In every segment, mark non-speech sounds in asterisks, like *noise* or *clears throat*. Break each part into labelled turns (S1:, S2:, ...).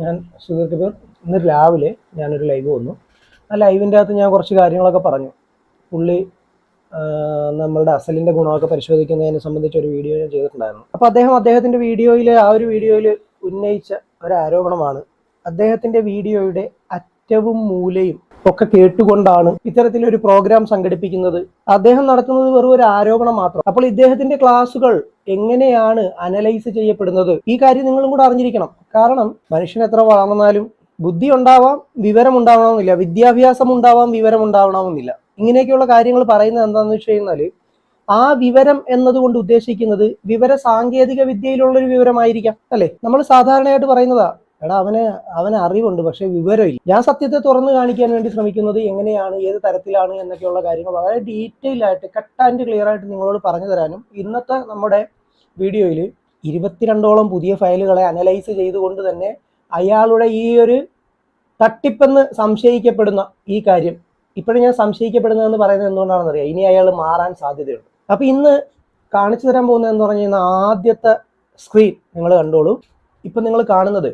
S1: ഞാൻ കപൂർ ഇന്ന് രാവിലെ ഞാനൊരു ലൈവ് വന്നു. ആ ലൈവിന്റെ അകത്ത് ഞാൻ കുറച്ച് കാര്യങ്ങളൊക്കെ പറഞ്ഞു. പുള്ളി നമ്മളുടെ അസലിന്റെ ഗുണമൊക്കെ പരിശോധിക്കുന്നതിനെ സംബന്ധിച്ച് ഒരു വീഡിയോ ഞാൻ ചെയ്തിട്ടുണ്ടായിരുന്നു. അപ്പോൾ അദ്ദേഹം അദ്ദേഹത്തിന്റെ വീഡിയോയിൽ ആ ഒരു വീഡിയോയിൽ ഉന്നയിച്ച ഒരു ആരോപണമാണ്. അദ്ദേഹത്തിന്റെ വീഡിയോയുടെ അറ്റവും മൂലയും ഒക്കെ കേട്ടുകൊണ്ടാണ് ഇത്തരത്തിലൊരു പ്രോഗ്രാം സംഘടിപ്പിക്കുന്നത്. അദ്ദേഹം നടത്തുന്നത് വെറും ഒരു ആരോപണം മാത്രം. അപ്പോൾ ഇദ്ദേഹത്തിന്റെ ക്ലാസുകൾ എങ്ങനെയാണ് അനലൈസ് ചെയ്യപ്പെടുന്നത്? ഈ കാര്യം നിങ്ങളും കൂടെ അറിഞ്ഞിരിക്കണം. കാരണം മനുഷ്യൻ എത്ര വളർന്നാലും ബുദ്ധി ഉണ്ടാവാം വിവരം ഉണ്ടാവണമെന്നില്ല വിദ്യാഭ്യാസം ഉണ്ടാവാം വിവരം ഉണ്ടാവണമെന്നില്ല ഇങ്ങനെയൊക്കെയുള്ള കാര്യങ്ങൾ പറയുന്നത് എന്താണെന്ന് വെച്ച് കഴിഞ്ഞാൽ ആ വിവരം എന്നതുകൊണ്ട് ഉദ്ദേശിക്കുന്നത് വിവര സാങ്കേതിക വിദ്യയിലുള്ള ഒരു വിവരമായിരിക്കാം. അല്ലെ? നമ്മൾ സാധാരണയായിട്ട് പറയുന്നതാ എടാ അവന് അവന് അറിവുണ്ട് പക്ഷെ വിവരമില്ല. ഞാൻ സത്യത്തെ തുറന്നു കാണിക്കാൻ വേണ്ടി ശ്രമിക്കുന്നത് എങ്ങനെയാണ് ഏത് തരത്തിലാണ് എന്നൊക്കെയുള്ള കാര്യങ്ങൾ വളരെ ഡീറ്റെയിൽ ആയിട്ട് കട്ട് ആൻഡ് ക്ലിയർ ആയിട്ട് നിങ്ങളോട് പറഞ്ഞു തരാനും ഇന്നത്തെ നമ്മുടെ വീഡിയോയിൽ ഇരുപത്തിരണ്ടോളം പുതിയ ഫയലുകളെ അനലൈസ് ചെയ്തുകൊണ്ട് തന്നെ അയാളുടെ ഈ ഒരു തട്ടിപ്പെന്ന് സംശയിക്കപ്പെടുന്ന ഈ കാര്യം. ഇപ്പോഴും ഞാൻ സംശയിക്കപ്പെടുന്നതെന്ന് പറയുന്നത് എന്തുകൊണ്ടാണെന്ന് അറിയാം ഇനി അയാൾ മാറാൻ സാധ്യതയുണ്ട്. അപ്പൊ ഇന്ന് കാണിച്ചു തരാൻ പോകുന്നത് എന്ന് പറഞ്ഞു കഴിഞ്ഞാൽ ആദ്യത്തെ സ്ക്രീൻ നിങ്ങൾ കണ്ടോളൂ. ഇപ്പം നിങ്ങൾ കാണുന്നത്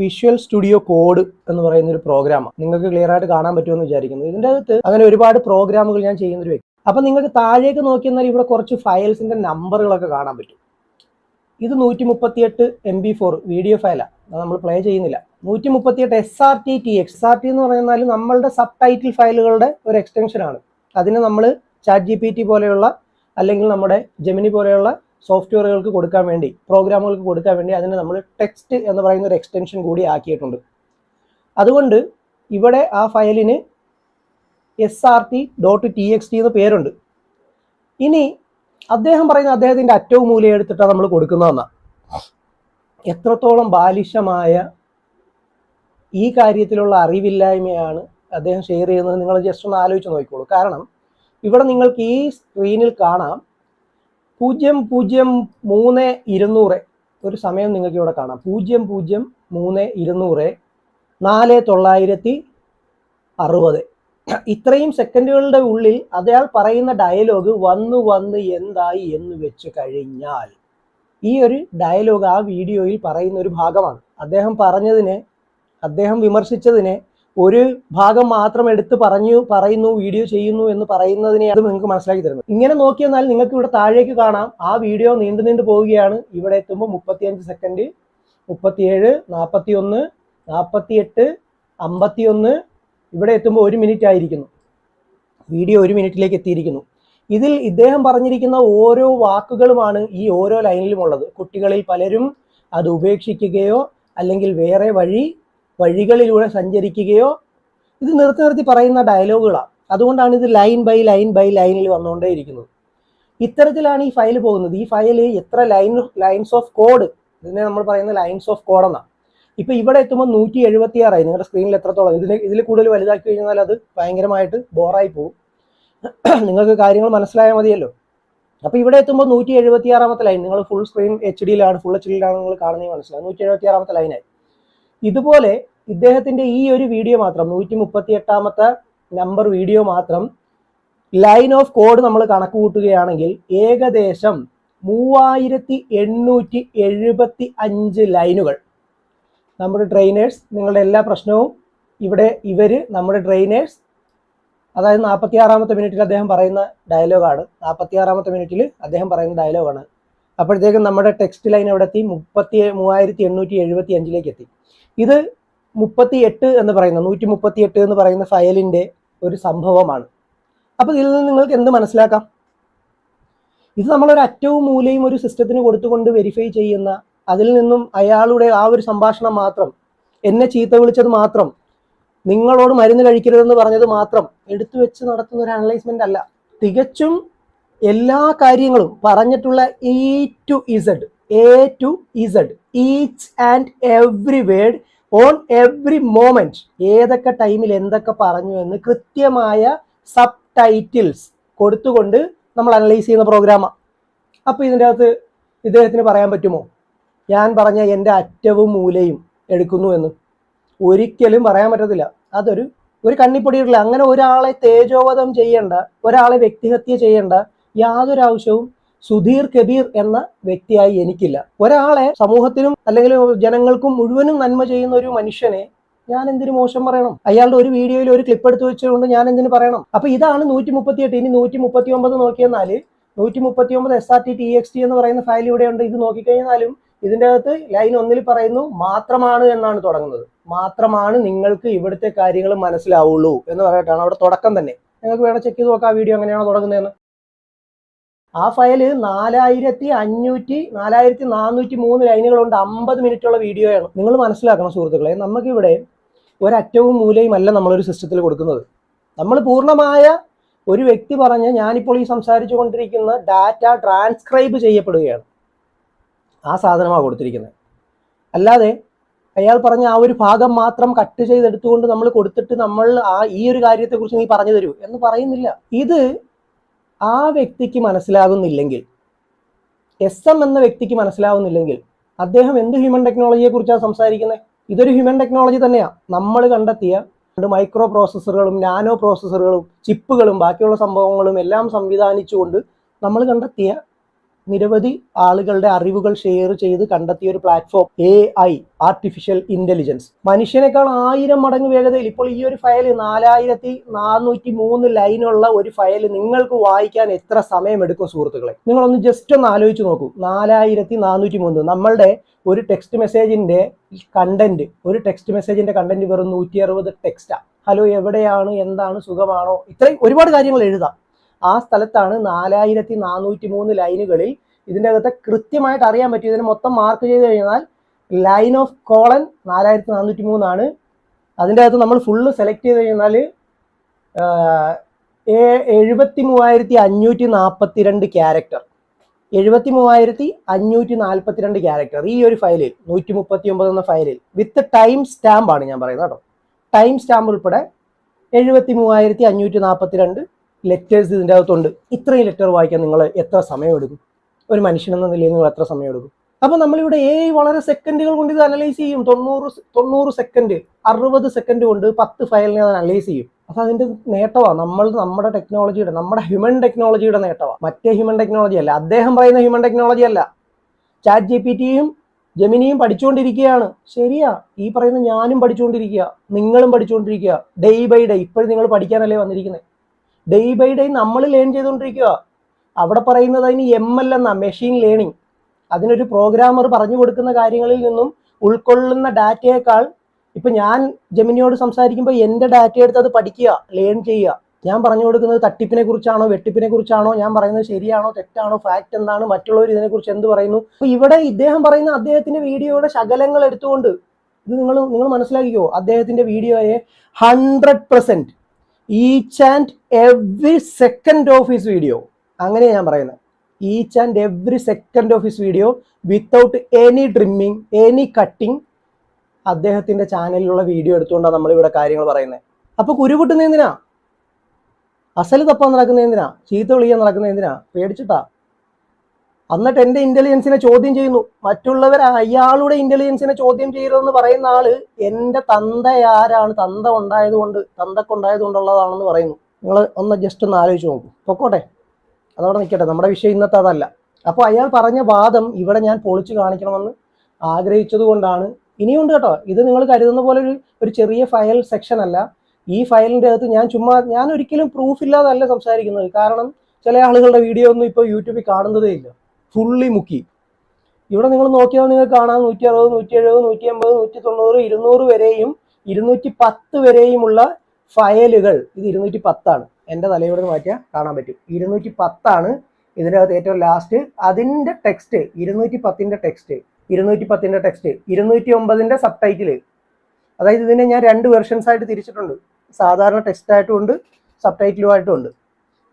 S1: വിഷ്വൽ സ്റ്റുഡിയോ കോഡ് എന്ന് പറയുന്ന ഒരു പ്രോഗ്രാമാണ് നിങ്ങൾക്ക് ക്ലിയർ ആയിട്ട് കാണാൻ പറ്റുമെന്ന് വിചാരിക്കുന്നു. ഇതിന്റെ അകത്ത് അങ്ങനെ ഒരുപാട് പ്രോഗ്രാമുകൾ ഞാൻ ചെയ്യുന്ന ഒരു വ്യക്തി. അപ്പൊ നിങ്ങൾക്ക് താഴേക്ക് നോക്കിയെന്നാൽ ഇവിടെ കുറച്ച് ഫയൽസിന്റെ നമ്പറുകളൊക്കെ കാണാൻ പറ്റും. ഇത് നൂറ്റി മുപ്പത്തിയെട്ട് എം ബി ഫോർ വീഡിയോ ഫയലാണ് നമ്മൾ പ്ലേ ചെയ്യുന്നില്ല. നൂറ്റി മുപ്പത്തിയെട്ട് S R T T X R T എന്ന് പറഞ്ഞാൽ നമ്മളുടെ സബ് ടൈറ്റിൽ ഫയലുകളുടെ ഒരു എക്സ്റ്റൻഷൻ ആണ്. അതിന് നമ്മൾ ചാറ്റ് ജി പി ടി പോലെയുള്ള അല്ലെങ്കിൽ നമ്മുടെ ജെമിനി പോലെയുള്ള സോഫ്റ്റ്വെയറുകൾക്ക് കൊടുക്കാൻ വേണ്ടി പ്രോഗ്രാമുകൾക്ക് കൊടുക്കാൻ വേണ്ടി അതിനെ നമ്മൾ ടെക്സ്റ്റ് എന്ന് പറയുന്ന ഒരു എക്സ്റ്റൻഷൻ കൂടി ആക്കിയിട്ടുണ്ട്. അതുകൊണ്ട് ഇവിടെ ആ ഫയലിന് S R T dot T X T എന്ന് പേരുണ്ട്. ഇനി അദ്ദേഹം പറയുന്ന അദ്ദേഹത്തിന്റെ അറ്റവും മൂലം എടുത്തിട്ടാണ് നമ്മൾ കൊടുക്കുന്നതെന്നാ എത്രത്തോളം ബാലിശമായ ഈ കാര്യത്തിലുള്ള അറിവില്ലായ്മയാണ് അദ്ദേഹം ഷെയർ ചെയ്യുന്നത് നിങ്ങൾ ജസ്റ്റ് ഒന്ന് ആലോചിച്ച് നോക്കിക്കോളൂ. കാരണം ഇവിടെ നിങ്ങൾക്ക് ഈ സ്ക്രീനിൽ കാണാം പൂജ്യം പൂജ്യം മൂന്ന് ഇരുന്നൂറ്. ഒരു സമയം നിങ്ങൾക്ക് ഇവിടെ കാണാം. പൂജ്യം പൂജ്യം മൂന്ന് ഇരുന്നൂറ് നാല് തൊള്ളായിരത്തി അറുപത്. ഇത്രയും സെക്കൻഡുകളുടെ ഉള്ളിൽ അയാൾ പറയുന്ന ഡയലോഗ് വന്നു വന്ന് എന്തായി എന്ന് വെച്ച് കഴിഞ്ഞാൽ ഈ ഒരു ഡയലോഗ് ആ വീഡിയോയിൽ പറയുന്ന ഒരു ഭാഗമാണ്. അദ്ദേഹം പറഞ്ഞതിനെ അദ്ദേഹം വിമർശിച്ചതിനെ ഒരു ഭാഗം മാത്രം എടുത്ത് പറഞ്ഞു പറയുന്നു വീഡിയോ ചെയ്യുന്നു എന്ന് പറയുന്നതിനെ അത് നിങ്ങൾക്ക് മനസ്സിലാക്കി തരുന്നു ഇങ്ങനെ നോക്കിയെന്നാൽ നിങ്ങൾക്ക് ഇവിടെ താഴേക്ക് കാണാം. ആ വീഡിയോ നീണ്ടു നീണ്ടു പോവുകയാണ്. ഇവിടെ എത്തുമ്പോൾ മുപ്പത്തിയഞ്ച് സെക്കൻഡ് മുപ്പത്തിയേഴ് നാൽപ്പത്തി ഒന്ന് നാൽപ്പത്തിയെട്ട് അമ്പത്തിയൊന്ന് ഇവിടെ എത്തുമ്പോൾ ഒരു മിനിറ്റ് ആയിരിക്കുന്നു. വീഡിയോ ഒരു മിനിറ്റിലേക്ക് എത്തിയിരിക്കുന്നു. ഇതിൽ ഇദ്ദേഹം പറഞ്ഞിരിക്കുന്ന ഓരോ വാക്കുകളുമാണ് ഈ ഓരോ ലൈനിലും ഉള്ളത്. കുട്ടികളിൽ പലരും അത് ഉപേക്ഷിക്കുകയോ അല്ലെങ്കിൽ വേറെ വഴി വഴികളിലൂടെ സഞ്ചരിക്കുകയോ ഇത് നിർത്തി നിർത്തി പറയുന്ന ഡയലോഗുകളാണ് അതുകൊണ്ടാണ് ഇത് ലൈൻ ബൈ ലൈൻ ബൈ ലൈനിൽ വന്നുകൊണ്ടേയിരിക്കുന്നത്. ഇത്തരത്തിലാണ് ഈ ഫയൽ പോകുന്നത്. ഈ ഫയൽ എത്ര ലൈൻ ലൈൻസ് ഓഫ് കോഡ് ഇതിനെ നമ്മൾ പറയുന്ന ലൈൻസ് ഓഫ് കോഡ് എന്നാണ് ഇപ്പൊ ഇവിടെ എത്തുമ്പോൾ നൂറ്റി എഴുപത്തി ആറായി നിങ്ങളുടെ സ്ക്രീനിൽ എത്രത്തോളം? ഇതിന് ഇതിൽ കൂടുതൽ വലുതാക്കി കഴിഞ്ഞാൽ അത് ഭയങ്കരമായിട്ട് ബോറായി പോകും. *clears throat* നിങ്ങൾക്ക് കാര്യങ്ങൾ മനസ്സിലായാൽ മതിയല്ലോ. അപ്പൊ ഇവിടെ എത്തുമ്പോൾ നൂറ്റി എഴുപത്തി ആറാമത്തെ ലൈൻ നിങ്ങൾ ഫുൾ സ്ക്രീൻ എച്ച് ഡിയിലാണ് ഫുൾ എച്ച് ഡിയിലാണ് നിങ്ങൾ കാണുന്നത് മനസ്സിലാവും. നൂറ്റി എഴുപത്തി ആറാമത്തെ ലൈനായി ഇതുപോലെ ഇദ്ദേഹത്തിന്റെ ഈ ഒരു വീഡിയോ മാത്രം നൂറ്റി മുപ്പത്തി എട്ടാമത്തെ നമ്പർ വീഡിയോ മാത്രം ലൈൻ ഓഫ് കോഡ് നമ്മൾ കണക്ക് കൂട്ടുകയാണെങ്കിൽ ഏകദേശം മൂവായിരത്തി എണ്ണൂറ്റി എഴുപത്തി അഞ്ച് ലൈനുകൾ നമ്മുടെ ട്രെയിനേഴ്സ് നിങ്ങളുടെ എല്ലാ പ്രശ്നവും ഇവിടെ ഇവർ നമ്മുടെ ട്രെയിനേഴ്സ് അതായത് നാൽപ്പത്തി ആറാമത്തെ മിനിറ്റിൽ അദ്ദേഹം പറയുന്ന ഡയലോഗാണ് നാൽപ്പത്തി ആറാമത്തെ മിനിറ്റിൽ അദ്ദേഹം പറയുന്ന ഡയലോഗാണ് അപ്പോഴത്തേക്കും നമ്മുടെ ടെക്സ്റ്റ് ലൈൻ എവിടെ എത്തി മുപ്പത്തി മൂവായിരത്തി എണ്ണൂറ്റി എഴുപത്തി അഞ്ചിലേക്ക് എത്തി. ഇത് മുപ്പത്തി എട്ട് എന്ന് പറയുന്ന നൂറ്റി മുപ്പത്തി എട്ട് എന്ന് പറയുന്ന ഫയലിന്റെ ഒരു സംഭവമാണ്. അപ്പൊ ഇതിൽ നിന്ന് നിങ്ങൾക്ക് എന്ത് മനസ്സിലാക്കാം? ഇത് നമ്മളൊരു അറ്റവും മൂലയും ഒരു സിസ്റ്റത്തിന് കൊടുത്തുകൊണ്ട് വെരിഫൈ ചെയ്യുന്ന അതിൽ നിന്നും അയാളുടെ ആ ഒരു സംഭാഷണം മാത്രം എന്നെ ചീത്ത വിളിച്ചത് മാത്രം നിങ്ങളോട് മരുന്ന് കഴിക്കരുതെന്ന് പറഞ്ഞത് മാത്രം എടുത്തു വെച്ച് നടത്തുന്ന ഒരു അനലൈസ്മെന്റ് അല്ല. തികച്ചും എല്ലാ കാര്യങ്ങളും പറഞ്ഞിട്ടുള്ള A to Z A to Z each and every word on every moment ഏതൊക്കെ ടൈമിൽ എന്തൊക്കെ പറഞ്ഞു എന്ന് കൃത്യമായ സബ് ടൈറ്റിൽസ് കൊടുത്തുകൊണ്ട് നമ്മൾ അനലൈസ് ചെയ്യുന്ന പ്രോഗ്രാമാണ് അപ്പോൾ ഇതിന്റെ അകത്ത് ഇദ്ദേഹത്തിന് പറയാൻ പറ്റുമോ? ഞാൻ പറഞ്ഞ എന്റെ അറ്റവും മൂലയും എടുക്കുന്നു എന്ന്. ഒരിക്കലും പറയാൻ പറ്റത്തില്ല. അതൊരു ഒരു കണ്ണിപ്പൊടിയിട്ടില്ല. അങ്ങനെ ഒരാളെ തേജോവധം ചെയ്യേണ്ട ഒരാളെ വ്യക്തിഹത്യ ചെയ്യേണ്ട യാതൊരു ആവശ്യവും സുധീർ കബീർ എന്ന വ്യക്തിയായി എനിക്കില്ല. ഒരാളെ സമൂഹത്തിനും അല്ലെങ്കിൽ ജനങ്ങൾക്കും മുഴുവനും നന്മ ചെയ്യുന്ന ഒരു മനുഷ്യനെ ഞാൻ എന്തിനു മോശം പറയണം? അയാളുടെ ഒരു വീഡിയോയിൽ ഒരു ക്ലിപ്പ് എടുത്ത് വെച്ചുകൊണ്ട് ഞാൻ എന്തിനു പറയണം? അപ്പൊ ഇതാണ് നൂറ്റി മുപ്പത്തിയെട്ട് ഇനി നൂറ്റി മുപ്പത്തി ഒമ്പത് നോക്കിയെന്നാൽ നൂറ്റി മുപ്പത്തി ഒമ്പത് S R T T X T എന്ന് പറയുന്ന ഫയൽ ഇവിടെ ഉണ്ട്. ഇത് നോക്കിക്കഴിഞ്ഞാലും ഇതിന്റെ അകത്ത് ലൈൻ ഒന്നിൽ പറയുന്നു മാത്രമാണ് എന്നാണ് തുടങ്ങുന്നത്. മാത്രമാണ് നിങ്ങൾക്ക് ഇവിടുത്തെ കാര്യങ്ങൾ മനസ്സിലാവുള്ളൂ എന്ന് പറഞ്ഞിട്ടാണ്. അവിടെ തുടക്കം തന്നെ. നിങ്ങൾക്ക് വേണം ചെക്ക് ചെയ്ത് നോക്കാം ആ വീഡിയോ എങ്ങനെയാണോ തുടങ്ങുന്നതെന്ന്. ആ ഫയൽ നാലായിരത്തി അഞ്ഞൂറ്റി നാലായിരത്തി നാനൂറ്റി മൂന്ന് ലൈനുകളുണ്ട് അമ്പത് മിനിറ്റുള്ള വീഡിയോയാണ്. നിങ്ങൾ മനസ്സിലാക്കണം സുഹൃത്തുക്കളെ നമുക്കിവിടെ ഒരറ്റവും മൂലയും അല്ല നമ്മളൊരു സിസ്റ്റത്തിൽ കൊടുക്കുന്നത്. നമ്മൾ പൂർണമായ ഒരു വ്യക്തി പറഞ്ഞ് ഞാനിപ്പോൾ ഈ സംസാരിച്ചു കൊണ്ടിരിക്കുന്ന ഡാറ്റ ട്രാൻസ്ക്രൈബ് ചെയ്യപ്പെടുകയാണ്. ആ സാധനമാണ് കൊടുത്തിരിക്കുന്നത്. അല്ലാതെ അയാൾ പറഞ്ഞ ആ ഒരു ഭാഗം മാത്രം കട്ട് ചെയ്തെടുത്തുകൊണ്ട് നമ്മൾ കൊടുത്തിട്ട് നമ്മൾ ആ ഈ ഒരു കാര്യത്തെക്കുറിച്ച് നീ പറഞ്ഞു തരൂ എന്ന് പറയുന്നില്ല. ഇത് ആ വ്യക്തിക്ക് മനസ്സിലാകുന്നില്ലെങ്കിൽ എസ് എം എന്ന വ്യക്തിക്ക് മനസ്സിലാവുന്നില്ലെങ്കിൽ അദ്ദേഹം എന്ത് ഹ്യൂമൻ ടെക്നോളജിയെ കുറിച്ചാണ് സംസാരിക്കുന്നത് ഇതൊരു ഹ്യൂമൻ ടെക്നോളജി തന്നെയാണ് നമ്മൾ കണ്ടെത്തിയ മൈക്രോ പ്രോസസ്സറുകളും നാനോ പ്രോസസ്സറുകളും ചിപ്പുകളും ബാക്കിയുള്ള സംഭവങ്ങളും എല്ലാം സംവിധാനിച്ചുകൊണ്ട് നമ്മൾ കണ്ടെത്തിയ നിരവധി ആളുകളുടെ അറിവുകൾ ഷെയർ ചെയ്ത് കണ്ടെത്തിയ ഒരു platform A I artificial intelligence മനുഷ്യനേക്കാൾ ആയിരം മടങ്ങ് വേഗതയിൽ ഇപ്പോൾ ഈ ഒരു ഫയൽ നാലായിരത്തി നാനൂറ്റി മൂന്ന് ലൈനുള്ള ഒരു ഫയൽ നിങ്ങൾക്ക് വായിക്കാൻ എത്ര സമയമെടുക്കും സുഹൃത്തുക്കളെ? നിങ്ങളൊന്ന് ജസ്റ്റ് ഒന്ന് ആലോചിച്ച് നോക്കൂ. നാലായിരത്തി നാനൂറ്റി മൂന്ന്. നമ്മളുടെ ഒരു ടെക്സ്റ്റ് മെസ്സേജിന്റെ കണ്ടന്റ് ഒരു ടെക്സ്റ്റ് മെസ്സേജിന്റെ കണ്ടന്റ് വെറും നൂറ്റി അറുപത് ടെക്സ്റ്റാ ഹലോ എവിടെയാണ്? എന്താണ്? സുഖമാണോ? ഇത്രയും ഒരുപാട് കാര്യങ്ങൾ എഴുതാം. ആ സ്ഥലത്താണ് നാലായിരത്തി നാനൂറ്റി മൂന്ന് ലൈനുകളിൽ ഇതിന്റെ അകത്ത് കൃത്യമായിട്ട് അറിയാൻ പറ്റും ഇതിന് മൊത്തം മാർക്ക് ചെയ്ത് കഴിഞ്ഞാൽ ലൈൻ ഓഫ് കോളൻ നാലായിരത്തി നാനൂറ്റി മൂന്നാണ് അതിന്റെ അകത്ത് നമ്മൾ ഫുള്ള് സെലക്ട് ചെയ്ത് കഴിഞ്ഞാൽ എഴുപത്തി മൂവായിരത്തി അഞ്ഞൂറ്റി നാൽപ്പത്തിരണ്ട് ക്യാരക്ടർ എഴുപത്തി മൂവായിരത്തി അഞ്ഞൂറ്റി നാൽപ്പത്തിരണ്ട് ക്യാരക്ടർ ഈ ഒരു ഫയലിൽ നൂറ്റി മുപ്പത്തി ഒമ്പത് എന്ന ഫയലിൽ വിത്ത് ടൈം സ്റ്റാമ്പാണ് ഞാൻ പറയുന്നത് കേട്ടോ. ടൈം സ്റ്റാമ്പ് ഉൾപ്പെടെ എഴുപത്തി മൂവായിരത്തി അഞ്ഞൂറ്റി നാൽപ്പത്തിരണ്ട് ലെറ്റേഴ്സ് ഇതിന്റെ അകത്തുണ്ട്. ഇത്രയും ലെറ്റർ വായിക്കാൻ നിങ്ങൾ എത്ര സമയം എടുക്കും ഒരു മനുഷ്യനെന്ന നിലയിൽ നിങ്ങൾ എത്ര സമയം എടുക്കും അപ്പോൾ നമ്മളിവിടെ ഏ വളരെ സെക്കൻഡുകൾ കൊണ്ട് ഇത് അനലൈസ് ചെയ്യും. തൊണ്ണൂറ് തൊണ്ണൂറ് സെക്കൻഡ് അറുപത് സെക്കൻഡ് കൊണ്ട് പത്ത് ഫയലിനെ അത് അനലൈസ് ചെയ്യും. അപ്പോൾ അതിന്റെ നേട്ടമാണ് നമ്മൾ നമ്മുടെ ടെക്നോളജിയുടെ നമ്മുടെ ഹ്യൂമൻ ടെക്നോളജിയുടെ നേട്ടമാണ് മറ്റേ ഹ്യൂമൻ ടെക്നോളജി അല്ല. അദ്ദേഹം പറയുന്ന ഹ്യൂമൻ ടെക്നോളജി അല്ല. ചാറ്റ് ജി പി ടിയും ജമിനിയും പഠിച്ചുകൊണ്ടിരിക്കുകയാണ്. ശരിയാ. ഈ പറയുന്ന ഞാനും പഠിച്ചുകൊണ്ടിരിക്കുക നിങ്ങളും പഠിച്ചുകൊണ്ടിരിക്കുക ഡേ ബൈ ഡേ ഇപ്പോഴും നിങ്ങൾ പഠിക്കാനല്ലേ വന്നിരിക്കുന്നത്? ഡേ ബൈ ഡേ നമ്മൾ ലേൺ ചെയ്തുകൊണ്ടിരിക്കുക അവിടെ പറയുന്നത് അതിന് എം എൽ എന്ന മെഷീൻ ലേണിംഗ് അതിനൊരു പ്രോഗ്രാമർ പറഞ്ഞു കൊടുക്കുന്ന കാര്യങ്ങളിൽ നിന്നും ഉൾക്കൊള്ളുന്ന ഡാറ്റയേക്കാൾ ഇപ്പൊ ഞാൻ ജമിനിയോട് സംസാരിക്കുമ്പോൾ എന്റെ ഡാറ്റ എടുത്ത് അത് പഠിക്കുക ലേൺ ചെയ്യുക. ഞാൻ പറഞ്ഞു കൊടുക്കുന്നത് തട്ടിപ്പിനെ കുറിച്ചാണോ വെട്ടിപ്പിനെ കുറിച്ചാണോ ഞാൻ പറയുന്നത് ശരിയാണോ തെറ്റാണോ ഫാക്റ്റ് എന്താണ് മറ്റുള്ളവർ ഇതിനെക്കുറിച്ച് എന്ത് പറയുന്നു? അപ്പൊ ഇവിടെ ഇദ്ദേഹം പറയുന്ന അദ്ദേഹത്തിന്റെ വീഡിയോയുടെ ശകലങ്ങൾ എടുത്തുകൊണ്ട് ഇത് നിങ്ങൾ നിങ്ങൾ മനസ്സിലാക്കിക്കോ. അദ്ദേഹത്തിന്റെ വീഡിയോയെ hundred percent each and every second of his video അങ്ങനെ ഞാൻ പറയുന്നത് each and every second of his video without any trimming any cutting അദ്ദേഹത്തിന്റെ ചാനലിലുള്ള വീഡിയോ എടുത്തുകൊണ്ടാണ് നമ്മളിവിടെ കാര്യങ്ങൾ പറയുന്നത് അപ്പൊ കുരുപൊട്ടുന്ന എന്തിനാ? അസൽ തപ്പാൻ നടക്കുന്ന എന്തിനാ? ചീത്ത വിളിക്കാൻ നടക്കുന്ന എന്തിനാ? പേടിച്ചിട്ടാ? എന്നിട്ട് എന്റെ ഇന്റലിജൻസിനെ ചോദ്യം ചെയ്യുന്നു. മറ്റുള്ളവർ അയാളുടെ ഇന്റലിജൻസിനെ ചോദ്യം ചെയ്യരുതെന്ന് പറയുന്ന ആൾ എന്റെ തന്ത ആരാണ് തന്ത ഉണ്ടായതുകൊണ്ട് തന്തക്കുണ്ടായത് കൊണ്ടുള്ളതാണെന്ന് പറയുന്നു. നിങ്ങൾ ഒന്ന് ജസ്റ്റ് ഒന്ന് ആലോചിച്ച് നോക്കൂ. പൊക്കോട്ടെ. അതവിടെ നിൽക്കട്ടെ നമ്മുടെ വിഷയം ഇന്നത്തെ അതല്ല. അപ്പോൾ അയാൾ പറഞ്ഞ വാദം ഇവിടെ ഞാൻ പൊളിച്ചു കാണിക്കണമെന്ന് ആഗ്രഹിച്ചത് കൊണ്ടാണ്. ഇനിയുണ്ട് കേട്ടോ. ഇത് നിങ്ങൾ കരുതുന്ന പോലെ ഒരു ഒരു ചെറിയ ഫയൽ സെക്ഷൻ അല്ല. ഈ ഫയലിന്റെ അകത്ത് ഞാൻ ചുമ്മാ ഞാൻ ഒരിക്കലും പ്രൂഫ് ഇല്ലാതല്ല സംസാരിക്കുന്നത്. കാരണം ചില ആളുകളുടെ വീഡിയോ ഒന്നും ഇപ്പോൾ യൂട്യൂബിൽ കാണുന്നതേ ഇല്ല ഫുള്ളി മുക്കി ഇവിടെ നിങ്ങൾ നോക്കിയാൽ നിങ്ങൾക്ക് കാണാം നൂറ്റി അറുപത് നൂറ്റി എഴുപത് നൂറ്റി അമ്പത് നൂറ്റി തൊണ്ണൂറ് ഇരുന്നൂറ് വരെയും ഇരുന്നൂറ്റി പത്ത് വരെയുമുള്ള ഫയലുകൾ. ഇത് ഇരുന്നൂറ്റി പത്താണ് എന്റെ തലയോട് മാറ്റിയാൽ കാണാൻ പറ്റും. ഇരുന്നൂറ്റി പത്താണ് ഇതിന്റെ അകത്ത് ഏറ്റവും ലാസ്റ്റ് അതിന്റെ ടെക്സ്റ്റ് ഇരുന്നൂറ്റി പത്തിന്റെ ടെക്സ്റ്റ് ഇരുന്നൂറ്റി പത്തിന്റെ ടെക്സ്റ്റ് ഇരുന്നൂറ്റി ഒമ്പതിന്റെ സബ് ടൈറ്റിൽ അതായത് ഇതിനെ ഞാൻ രണ്ട് വെർഷൻസ് ആയിട്ട് തിരിച്ചിട്ടുണ്ട്. സാധാരണ ടെക്സ്റ്റ് ആയിട്ടും ഉണ്ട് സബ് ടൈറ്റിലുമായിട്ടും ഉണ്ട്.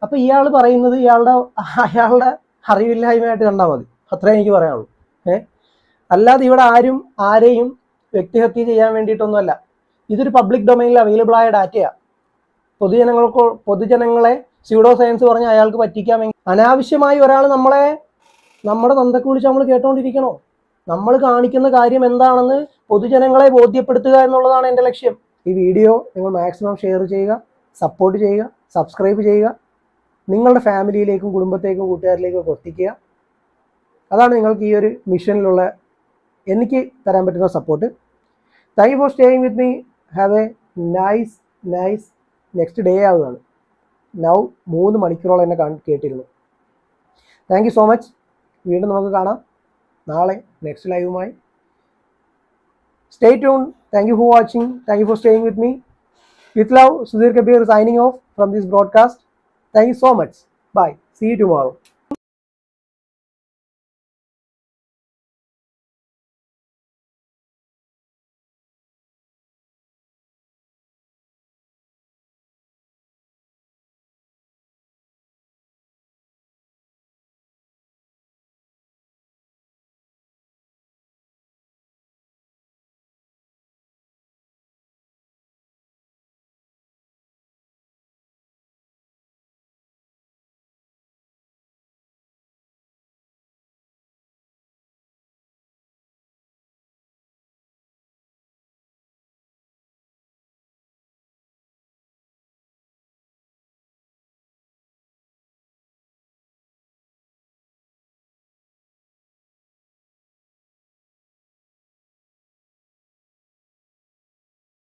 S1: അപ്പോൾ ഇയാൾ പറയുന്നത് ഇയാളുടെ അയാളുടെ അറിവില്ലായ്മയായിട്ട് കണ്ടാൽ മതി. അത്രേ എനിക്ക് പറയാനുള്ളൂ. ഏ? അല്ലാതെ ഇവിടെ ആരും ആരെയും വ്യക്തിഹത്യ ചെയ്യാൻ വേണ്ടിയിട്ടൊന്നുമല്ല. ഇതൊരു പബ്ലിക് ഡൊമൈനിൽ അവൈലബിൾ ആയ ഡാറ്റയാണ് പൊതുജനങ്ങൾക്ക് പൊതുജനങ്ങളെ സ്യൂഡോ സയൻസ് പറഞ്ഞ് അയാൾക്ക് പറ്റിക്കാമെങ്കിൽ അനാവശ്യമായി ഒരാൾ നമ്മളെ നമ്മുടെ തന്തക്ക് വിളിച്ച് നമ്മൾ കേട്ടോണ്ടിരിക്കണോ? നമ്മൾ കാണിക്കുന്ന കാര്യം എന്താണെന്ന് പൊതുജനങ്ങളെ ബോധ്യപ്പെടുത്തുക എന്നുള്ളതാണ് എന്റെ ലക്ഷ്യം. ഈ വീഡിയോ നിങ്ങൾ മാക്സിമം ഷെയർ ചെയ്യുക സപ്പോർട്ട് ചെയ്യുക സബ്സ്ക്രൈബ് ചെയ്യുക നിങ്ങളുടെ ഫാമിലിയിലേക്കും കുടുംബത്തേക്കും കൂട്ടുകാരിലേക്കും ഒക്കെ എത്തിക്കുക അതാണ് നിങ്ങൾക്ക് ഈ ഒരു മിഷനിലുള്ള എനിക്ക് തരാൻ പറ്റുന്ന support thank you for staying with me have a nice nice next day ആവുകയാണ്. നൗ മൂന്ന് മണിക്കൂറോളം എന്നെ കേട്ടിരുന്നു. താങ്ക് യു സോ മച്ച് വീണ്ടും നമുക്ക് കാണാം. നാളെ next ലൈവുമായി stay tune thank you for watching thank you for staying with me with love Sudheer Kabeer signing off from this broadcast thank you so much bye see you tomorrow